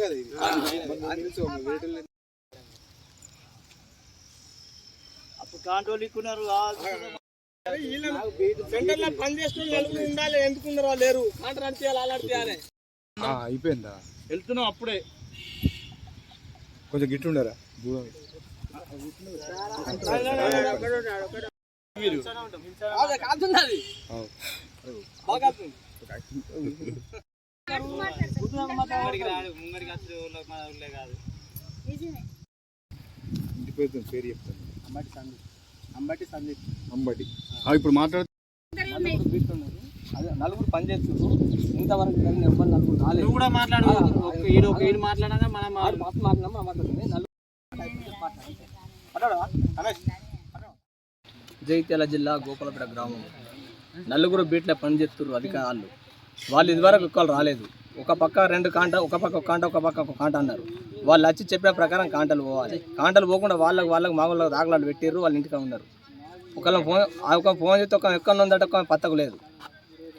కదా అప్పుడు ఉండాలి లేరు అలాంటి అయిపోయిందా వెళ్తున్నాం అప్పుడే కొంచెం గిట్టు ఉండరా దూరం మీరు పేరు చెప్తాను అంబటి సందీప్ అంబటి ఆ, ఇప్పుడు మాట్లాడు నలుగురు బీట్టున్నారు. అదే నలుగురు పని చేస్తున్నారు ఇంతవరకు జరిగిన ఎవ్వరు నలుగురు రాలేదు కూడా మాట్లాడు ఒక ఈడు ఒక ఈడు మాట్లాడగా మనం ఆడు మాత్రం మాట్లాడినా మనం మాట్లాడుతుంది నలుగురు మాట్లాడవా? జిల్లా గోపాలపేట గ్రామం నలుగురు బీట్ల పని చేస్తున్నారు అధికారులు వాళ్ళు ఇదివరకు ఒక్కరు రాలేదు. ఒక పక్క రెండు కాంట ఒక పక్క ఒక కాంట ఒక పక్క ఒక కాంట అన్నారు. వాళ్ళు వచ్చి చెప్పిన ప్రకారం కాంటలు పోవాలి. కాంటలు పోకుండా వాళ్ళకి వాళ్ళకి మా వాళ్ళకి దాఖలాలు పెట్టిర్రు వాళ్ళ ఇంటికి ఉన్నారు. ఒకళ్ళ ఫోన్ ఆ ఒక ఫోన్ చేస్తే ఒక ఎక్కడ ఉందట ఒక పత్తకు లేదు.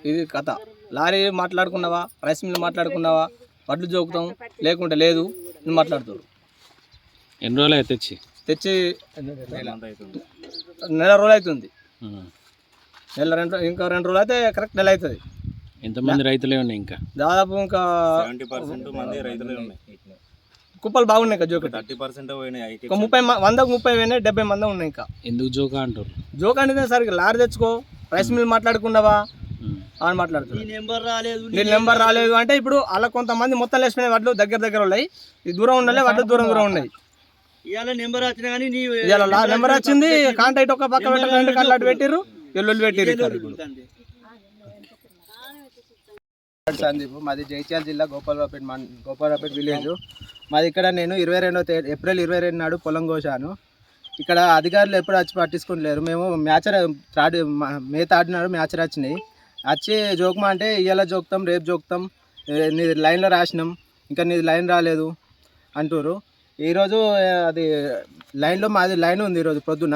ఇది కథ. లారీ మాట్లాడుకున్నావా? రైస్ మిల్ మాట్లాడుకున్నావా? వడ్లు జోకుతాం? లేకుంటే లేదు నువ్వు మాట్లాడుతాడు ఎన్ని రోజులు తెచ్చి? తెచ్చి నెల రోజులు అవుతుంది. నెల రెండు ఇంకా రెండు రోజులు అయితే కరెక్ట్ నెల అవుతుంది. ఎంతమంది రైతులే ఉన్నాయి ఇంకా. దాదాపు ఇంకా మంది రైతులే ఉన్నాయి. కుప్పలు బాగున్నాయి ఇంకా జోకటి. థర్టీ పర్సెంట్ ఒక ముప్పై వందకు ముప్పై పోయినాయి డెబ్బై మంది ఉన్నాయి ఇంకా. ఎందుకు జోకా అంటారు జోక్ అనేది సరిగ్గా లారీ తెచ్చుకో రైస్ మిల్ మాట్లాడుకున్నావా? అని మాట్లాడుతున్నాడు నెంబర్ రాలేదు నీ నెంబర్ రాలేదు. అంటే ఇప్పుడు అలా కొంతమంది మొత్తం లేచిపోయిన వడ్లు దగ్గర దగ్గర ఉన్నాయి. ఇది దూరం ఉండాలి వడ్లు దూరం దూరం ఉన్నాయి. ఇవాళ నెంబర్ వచ్చినా కానీ నీ ఇలా నెంబర్ వచ్చింది కాంటాక్ట్ ఒక పక్క పెట్టాలి రెండు కళ్ళు అటు పెట్టిర్రు ఇక్కడ. ఇప్పుడు. సందీప్. మాది జైత్యాల జిల్లా గోపాలరావుపేట మన్ గోపాలరావుపేట విలేజ్. మాది ఇక్కడ నేను ఇరవై రెండో తేదీ ఏప్రిల్ ఇరవై రెండు నాడు పొలం కోసాను ఇక్కడ అధికారులు ఎప్పుడు వచ్చి పట్టించుకోలేరు మేము మ్యాచర్ తాడి మ- మేత ఆడినాడు మ్యాచర్ వచ్చినాయి. వచ్చి జోకమా అంటే ఇవాళ జోకుతాం రేపు జోకుతాం నీ నీది లైన్లో రాసినాం. ఇంకా నీది లైన్ రాలేదు అంటారు ఈరోజు అది లైన్లో మాది లైన్ ఉంది ఈరోజు పొద్దున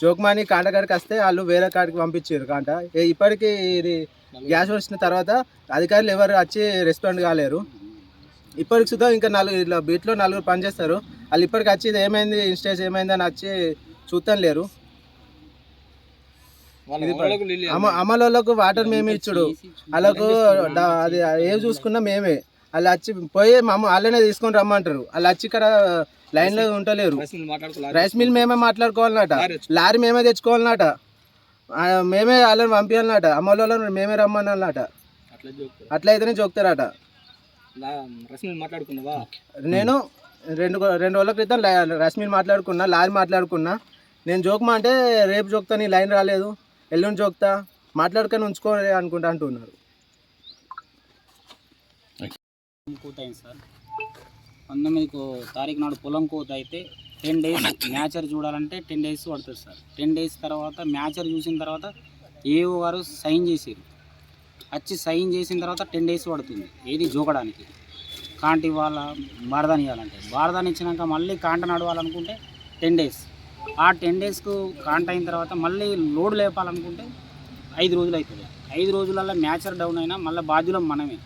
జోకుమాని కాంట కాడికి వస్తే వాళ్ళు వేరే కాడికి పంపించారు కాంట ఇప్పటికీ ఇది గ్యాస్ వచ్చిన తర్వాత అధికారులు ఎవరు వచ్చి రెస్పాండ్ కాలేరు. ఇప్పటికి సుధా ఇంకా నలుగురు ఇట్లా బీట్లో నలుగురు పనిచేస్తారు. వాళ్ళు ఇప్పటికి వచ్చి ఇది ఏమైంది ఇన్స్టేజ్ ఏమైంది అని వచ్చి చూస్తాం లేరు అమ అమలోళ్ళకు వాటర్ మేమే ఇచ్చుడు. వాళ్ళకు అది ఏం చూసుకున్నా మేమే. వాళ్ళు వచ్చి పోయి మమ్మ వాళ్ళనే తీసుకొని రమ్మంటారు. వాళ్ళు వచ్చి ఇక్కడ లైన్లో ఉంటలేరు. మాట్లాడుకోవాలి? రైస్ మిల్ మేమే మాట్లాడుకోవాలన్నట లారీ మేమే తెచ్చుకోవాలన్నట మేమే వాళ్ళని పంపించాలన్నట అమ్మోళ్ళని మేమే రమ్మన్నట అట్లా అయితేనే చూపుతారట నేను రెండు రెండు రోజుల క్రితం రశ్మిని మాట్లాడుకున్నా లారీ మాట్లాడుకున్నా. నేను జోక్మా అంటే రేపు జోక్తా నీ లైన్ రాలేదు. ఎల్లుండి జోక్తా. మాట్లాడుకొని ఉంచుకోవాలి అనుకుంటా అంటున్నారు. కోత అయింది సార్ పంతొమ్మిదికు తారీఖు నాడు పొలం కోత అయితే టెన్ డేస్ మ్యాచర్ చూడాలంటే టెన్ డేస్ పడుతుంది సార్. టెన్ డేస్ తర్వాత మ్యాచర్ చూసిన తర్వాత ఏఓ గారు సైన్ చేసారు వచ్చి సైన్ చేసిన తర్వాత టెన్ డేస్ పడుతుంది ఏది జోకడానికి. కాంట ఇవ్వాలా బారదాని ఇవ్వాలంటే. బారదాని ఇచ్చినాక మళ్ళీ కాంట నడవాలనుకుంటే టెన్ డేస్. ఆ టెన్ డేస్కు కాంట అయిన తర్వాత మళ్ళీ లోడ్ లేపాలనుకుంటే ఐదు రోజులు అవుతుంది. ఐదు రోజులలో మ్యాచర్ డౌన్ అయినా మళ్ళీ బాధ్యులం మనమే.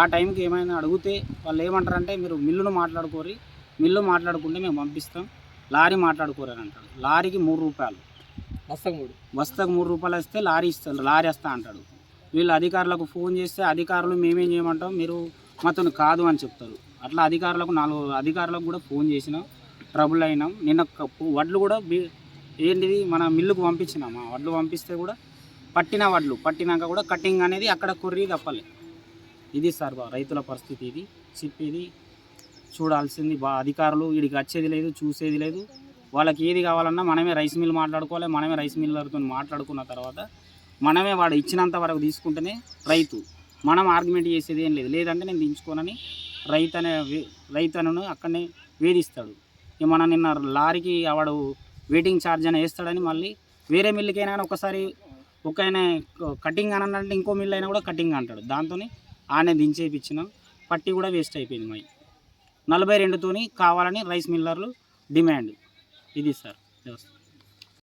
ఆ టైంకి ఏమైనా అడిగితే వాళ్ళు ఏమంటారంటే మీరు మిల్లును మాట్లాడుకోరి మిల్లు మాట్లాడుకుంటే మేము పంపిస్తాం లారీ మాట్లాడుకోరు అని అంటాడు. లారీకి మూడు రూపాయలు. మస్తకు మూడు. బస్తాకు మూడు రూపాయలు ఇస్తే లారీ ఇస్తారు లారీ వస్తా అంటాడు. వీళ్ళు అధికారులకు ఫోన్ చేస్తే అధికారులు మేమేం చేయమంటాం మీరు మాతో కాదు అని చెప్తారు. అట్లా అధికారులకు నాలుగు అధికారులకు కూడా ఫోన్ చేసినాం ట్రబుల్ అయినాం. నిన్న వడ్లు కూడా ఏంటిది మన మిల్లుకు పంపించినాం. ఆ వడ్లు పంపిస్తే కూడా పట్టిన వడ్లు పట్టినాక కూడా కటింగ్ అనేది అక్కడ కొర్రీ తప్పలే. ఇది సార్ రైతుల పరిస్థితి ఇది. చెప్పేది చూడాల్సింది. బా అధికారులు వీడికి వచ్చేది లేదు చూసేది లేదు. వాళ్ళకి ఏది కావాలన్నా మనమే రైస్ మిల్ మాట్లాడుకోవాలి మనమే రైస్ మిల్లర్తో మాట్లాడుకున్న తర్వాత మనమే వాడు ఇచ్చినంత వరకు తీసుకుంటేనే రైతు. మనం ఆర్గ్యుమెంట్ చేసేది ఏం లేదు. లేదంటే నేను దించుకోనని రైతు అనే వే- అక్కడనే వేధిస్తాడు. ఇక మన నిన్న లారీకి వాడు వెయిటింగ్ ఛార్జ్ అని వేస్తాడని మళ్ళీ వేరే మిల్లుకైనా కానీ ఒకసారి ఒక ఆయన కటింగ్ అని అంటే ఇంకో మిల్ అయినా కూడా కటింగ్ అంటాడు. దాంతో ఆనే దించేపించినాం పట్టి కూడా వేస్ట్ అయిపోయింది మై. నలభై రెండుతోని కావాలని రైస్ మిల్లర్లు డిమాండ్. ఇది సార్ వ్యవస్థ